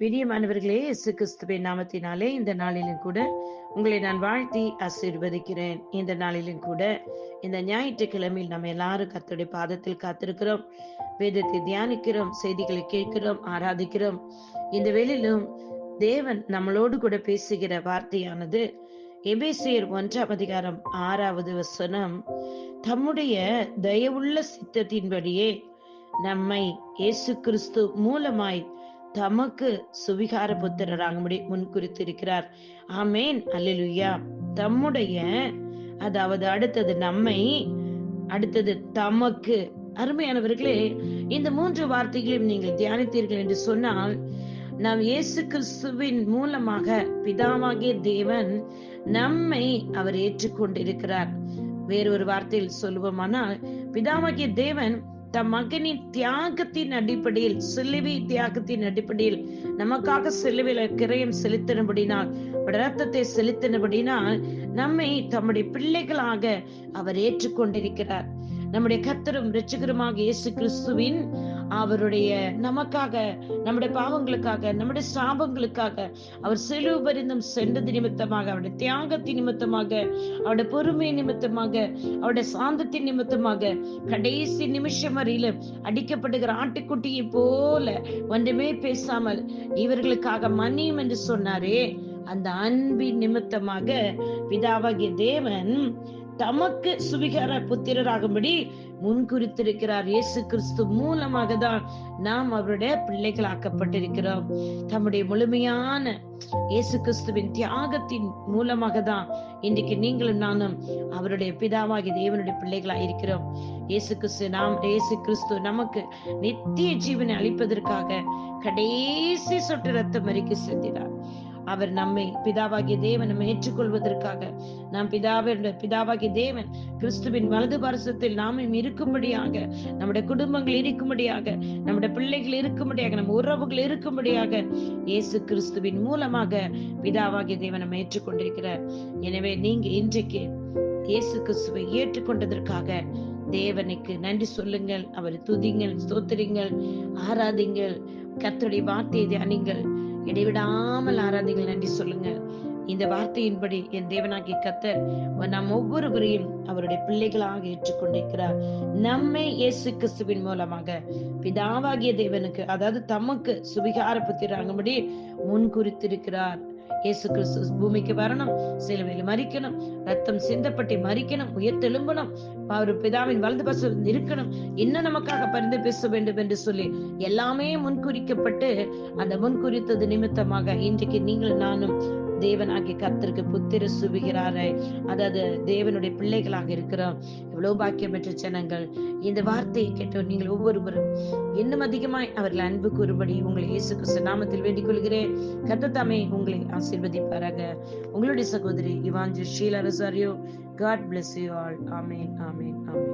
பிரியமானவர்களே இயேசு கிறிஸ்துவின் நாமத்தினாலே இந்த நாளிலும் கூட உங்களை நான் வாழ்த்தி ஆசீர்வதிக்கிறேன். இந்த நாளிலும் கூட இந்த ஞாயிற்றுக்கிழமையில் நம்ம எல்லாரும் கர்த்தருடைய பாதத்தில் காத்திருக்கிறோம். வேதத்தை தியானிக்கிறோம் செய்திகளை கேட்கிறோம் ஆராதிக்கிறோம். இந்த வேளிலும் தேவன் நம்மளோடு கூட பேசுகிற வார்த்தையானது எபேசியர் ஒன்றாம் அதிகாரம் ஆறாவது வசனம் தம்முடைய தயவுள்ள சித்தத்தின்படியே நம்மை இயேசு கிறிஸ்து மூலமாய் தமக்கு சுவிகார புத்திரராகும்படி முன்குறித்திருக்கிறார். ஆமேன். அல்லேலூயா. தம்முடைய அதாவது அடுத்தது நம்மை அடுத்தது தமக்கு. அருமையானவர்களே இந்த மூன்று வார்த்தைகளையும் நீங்கள் தியானித்தீர்கள் என்று சொன்னால் நாம் இயேசு கிறிஸ்துவின் மூலமாக பிதாவாகிய தேவன் நம்மை அவர் ஏற்றுக்கொண்டிருக்கிறார். வேறொரு வார்த்தையில் சொல்லுவோமானால் பிதாவாகிய தேவன் தம் மகனின் தியாகத்தின் அடிப்படையில் சிலுவை தியாகத்தின் அடிப்படையில் நமக்காக சிலுவையில கிரயம் செலுத்தினபடினால் ரத்தத்தை செலுத்தினபடினால் நம்மை தம்முடைய பிள்ளைகளாக அவர் ஏற்றுக்கொண்டிருக்கிறார். நம்முடைய கத்தரும் ரட்சகருமாக இயேசு கிறிஸ்துவின் அவருடைய நமக்காக நம்முடைய பாவங்களுக்காக நம்முடைய சாபங்களுக்காக அவர் செலவு பரிந்தம் சென்றது நிமித்தமாக அவருடைய தியாகத்தின் நிமித்தமாக அவருடைய பொறுமை நிமித்தமாக அவருடைய சாந்தத்தின் நிமித்தமாக கடைசி நிமிஷம் வரையிலும் அடிக்கப்படுகிற ஆட்டுக்குட்டியை போல ஒன்றுமே பேசாமல் இவர்களுக்காக மன்னியும் என்று சொன்னாரே. அந்த அன்பின் நிமித்தமாக பிதாவாகிய தேவன் தமக்கு சுவிகார புத்திரராகும்படி முன்குறித்திருக்கிறார் இயேசு கிறிஸ்து மூலமாக தான் நாம் அவருடைய பிள்ளைகளாக்கப்பட்டிருக்கிறோம். தம்முடைய முழுமையான இயேசு கிறிஸ்துவின் தியாகத்தின் மூலமாக தான் இன்றைக்கு நீங்களும் நானும் அவருடைய பிதாவாகி தேவனுடைய பிள்ளைகளா இருக்கிறோம் இயேசு கிறிஸ்து நாம் இயேசு கிறிஸ்து நமக்கு நித்திய ஜீவனை அளிப்பதற்காக கடைசி சொட்டு ரத்தம் அறிக்கை சென்றார் அவர் நம்மை பிதாவாகிய தேவன் நம்ம ஏற்றுக்கொள்வதற்காக. நாம் பிதாவின் பிதாவாகிய தேவன் கிறிஸ்துவின் வலது பாரசத்தில் நாமும் இருக்கும்படியாக நம்முடைய குடும்பங்கள் இருக்கும்படியாக நம்முடைய பிள்ளைகள் இருக்கும்படியாக நம்ம உறவுகள் இருக்கும்படியாக இயேசு கிறிஸ்துவின் மூலமாக பிதாவாகிய தேவன் நம்ம ஏற்றுக்கொண்டிருக்கிறார். எனவே நீங்க இன்றைக்கு இயேசு கிறிஸ்துவை ஏற்றுக்கொண்டதற்காக தேவனுக்கு நன்றி சொல்லுங்கள் அவரை துதிங்கள் ஸ்தோத்திரிங்கள் ஆராதிங்கள் கத்தோடைய வார்த்தையை தியானிங்கள் இடைவிடாமல் ஆராதிகள் நன்றி சொல்லுங்க. இந்த வார்த்தையின்படி என் தேவனாகி கத்தர் நம் ஒவ்வொருவரையும் அவருடைய பிள்ளைகளாக ஏற்றுக்கொண்டிருக்கிறார். நம்மை இயேசு கிறிஸ்துவின் மூலமாக. பிதாவாகிய தேவனுக்கு அதாவது தமக்கு சுவிகார புத்திராகும்படி முன் குறித்திருக்கிறார். இயேசு கிறிஸ்து பூமிக்கு வரணும் சிலுவையில் மறிக்கணும் ரத்தம் சிந்தப்பட்டு மறிக்கணும் உயர்த்தெழும்பணும் அவர் பிதாவின் வலது பசம் இருக்கணும். இன்னும் நமக்காக பரிந்து பேச வேண்டும் என்று சொல்லி எல்லாமே முன்குறிக்கப்பட்டு அந்த முன்குறித்தது நிமித்தமாக இன்றைக்கு நீங்கள் நானும் தேவனாகிய கத்திற்கு புத்திர சுவிகிறாரை அதாவது தேவனுடைய பிள்ளைகளாக இருக்கிறோம் எவ்வளவு பாக்கியம் பெற்ற ஜனங்கள் இந்த வார்த்தையை கேட்டோம் நீங்கள் ஒவ்வொருவரும் இன்னும் அதிகமாய் அவர்கள் அன்பு கூறுபடி உங்களை இயேசு கிறிஸ்து நாமத்தில் வேண்டிக் கொள்கிறேன் கத்தத்தாமே உங்களை ஆசீர்வதிப்பாராக. உங்களுடைய சகோதரி இவாஞ்சு Sheela Rosario God bless you all amen amen amen.